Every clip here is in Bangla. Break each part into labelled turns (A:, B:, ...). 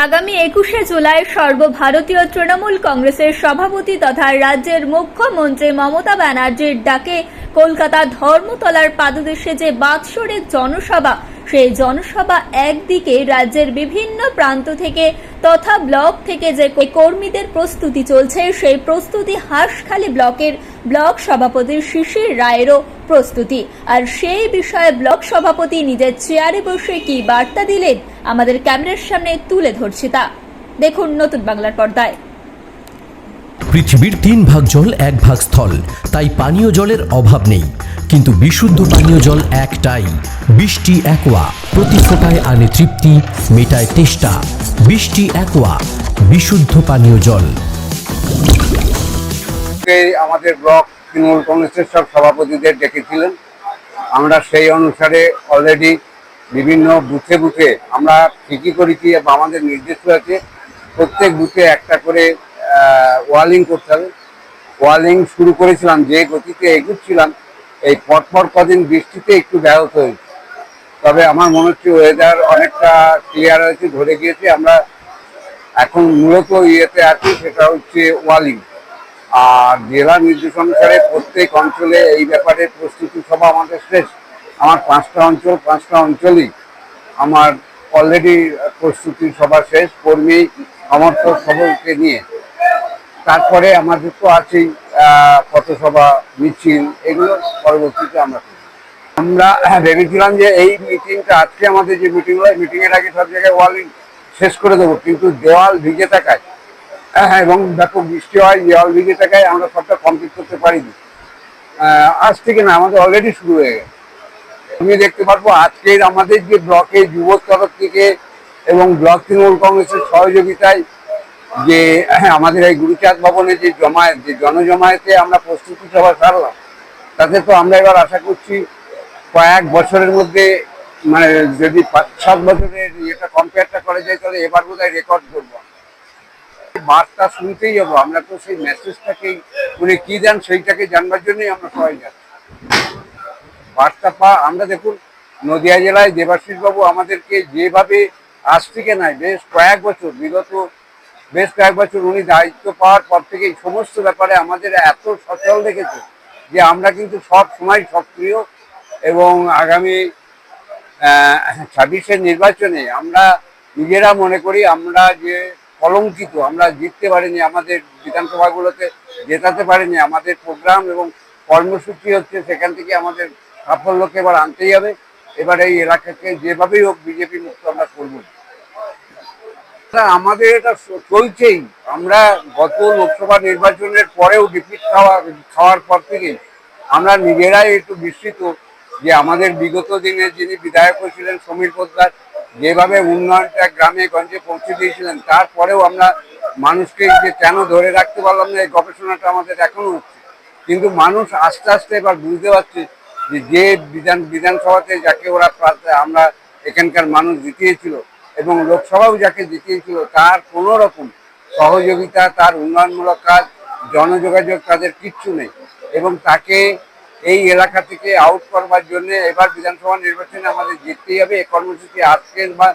A: আগামী একুশে জুলাই সর্বভারতীয় তৃণমূল কংগ্রেসের সভাপতি তথা রাজ্যের মুখ্যমন্ত্রী মমতা ব্যানার্জির ডাকে কলকাতা ধর্মতলার পাদদেশে যে বাৎসরিক জনসভা সেই জনসভা একদিকে রাজ্যের বিভিন্ন প্রান্ত থেকে তথা ব্লক থেকে যে কর্মীদের প্রস্তুতি চলছে, সেই প্রস্তুতি হাঁসখালি ব্লকের ব্লক সভাপতি শিশির রায়েরও প্রস্তুতি। আর সেই বিষয়ে ব্লক সভাপতি নিজের চেয়ারে বসে কি বার্তা দিলেন, আমাদের ক্যামেরার সামনে তুলে ধরছি তা। দেখুন নতুন বাংলার পর্দায়।
B: পৃথিবীর তিন ভাগ জল, এক ভাগ স্থল। তাই পানীয় জলের অভাব নেই। কিন্তু বিশুদ্ধ পানীয় জল একটাই। বৃষ্টি একোয়া। প্রতি ফোটায় আনে তৃপ্তি, মেটায় তেষ্টা। বৃষ্টি একোয়া। বিশুদ্ধ পানীয় জল।
C: আমাদের ব্লক তৃণমূল কংগ্রেসের সব সভাপতিদের ডেকেছিলেন। আমরা সেই অনুসারে অলরেডি বিভিন্ন বুথে বুথে আমরা ঠিকই করেছি আমাদের নির্দেশ আছে প্রত্যেক বুথে একটা করে ওয়ালিং করতে হবে। ওয়ালিং শুরু করেছিলাম, যে গতিতে এগুচ্ছিলাম, এই পরপর কদিন বৃষ্টিতে একটু ব্যাহত হয়েছে। তবে আমার মনে হচ্ছে ওয়েদার অনেকটা ক্লিয়ার হয়েছে, ধরে গিয়েছে। আমরা এখন মূলত ইয়েতে আছি, সেটা হচ্ছে ওয়ালিং আর জেলা নির্দেশ অনুসারে প্রত্যেক অঞ্চলে এই ব্যাপারে প্রস্তুতি সভা আমাদের শেষ। আমার পাঁচটা অঞ্চল, পাঁচটা অঞ্চলই আমার অলরেডি প্রস্তুতি সভা শেষ। কর্মী, সমর্থক সকলকে নিয়ে তারপরে আমাদের তো আছেই পথসভা মিছিল এগুলো পরবর্তীতে আমরা। আমরা ভেবেছিলাম যে এই মিটিংটা আজকে আমাদের যে মিটিং হয় মিটিং এর আগে সব জায়গায় ওয়ালিং শেষ করে দেবো কিন্তু দেওয়াল ভিজে থাকায় হ্যাঁ, এবং ব্যাপক বৃষ্টি হয় দেওয়াল ভিজে থাকায় আমরা সবটা কমপ্লিট করতে পারিনি আজ থেকে না আমাদের অলরেডি শুরু হয়ে গেছে তুমি দেখতে পারব আজকের আমাদের যে ব্লকে যুব তরফ থেকে এবং ব্লক তৃণমূল কংগ্রেসের সহযোগিতায় যে হ্যাঁ, আমাদের এই গুরুচাঁদ ভবনে যে জমায়েত যে জনজমায়েতে আমরা প্রস্তুতি সভা সারলাম তাতে তো আমরা এবার আশা করছি কয়েক বছরের মধ্যে মানে যদি পাঁচ সাত বছরের এটা কম্পেয়ারটা করা যায় তাহলে এবার বোধ রেকর্ড করব বার্তা শুনতেই যাব আমরা তো সেই মেসেজটাকেই উনি কি দেন সেইটাকে জানবার জন্যই আমরা সবাই যাচ্ছি। বার্তা পা আমরা দেখুন নদিয়া জেলায় দেবাশিস বাবু আমাদেরকে যেভাবে আজ থেকে নাই বেশ কয়েক বছর বিগত বেশ কয়েক বছর উনি দায়িত্ব পাওয়ার পর থেকে এই সমস্ত ব্যাপারে আমাদের এত সচল রেখেছে যে আমরা কিন্তু সব সময় সক্রিয় এবং আগামী ছাব্বিশের নির্বাচনে আমরা নিজেরা মনে করি আমরা যে কলঙ্কিত, আমরা জিততে পারিনি, আমাদের বিধানসভাগুলোতে জেতাতে পারিনি, আমাদের প্রোগ্রাম এবং কর্মসূচি হচ্ছে সেখান থেকে আমাদের সাফল্যকে এবার আনতেই হবে। এবার এই এলাকাকে যেভাবেই হোক বিজেপি মুক্ত আমরা করব। আমাদের এটা চলছেই। আমরা গত লোকসভা নির্বাচনের পরেও ডিপিট খাওয়া খাওয়ার পর থেকেই আমরা নিজেরাই একটু বিস্মিত যে আমাদের বিগত দিনে যিনি বিধায়ক ছিলেন সমীর পোদ্দার, যেভাবে উন্নয়নটা গ্রামে গঞ্জে পৌঁছে দিয়েছিলেন, তারপরেও আমরা মানুষকে যে কেন ধরে রাখতে পারলাম না, এই গবেষণাটা আমাদের এখনও হচ্ছে। কিন্তু মানুষ আস্তে আস্তে এবার বুঝতে পারছে যে যে বিধান বিধানসভাতে যাকে ওরা আমরা এখানকার মানুষ জিতিয়েছিল এবং লোকসভাও যাকে জিতিয়েছিল, তার কোনো রকম সহযোগিতা, তার উন্নয়নমূলক কাজ, জনযোগাযোগ তাদের কিচ্ছু নেই। এবং তাকে এই এলাকা থেকে আউট করবার জন্য এবার বিধানসভা নির্বাচনে আমাদের জিততেই হবে। এই কর্মসূচি আজকের বা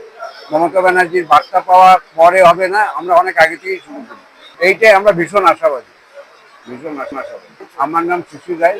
C: মমতা ব্যানার্জির বার্তা পাওয়ার পরে হবে না, আমরা অনেক আগে থেকেই শুরু করি এইটাই আমরা ভীষণ আশাবাদী। ভীষণ আশাবাদী। আমার নাম শিশু রায়।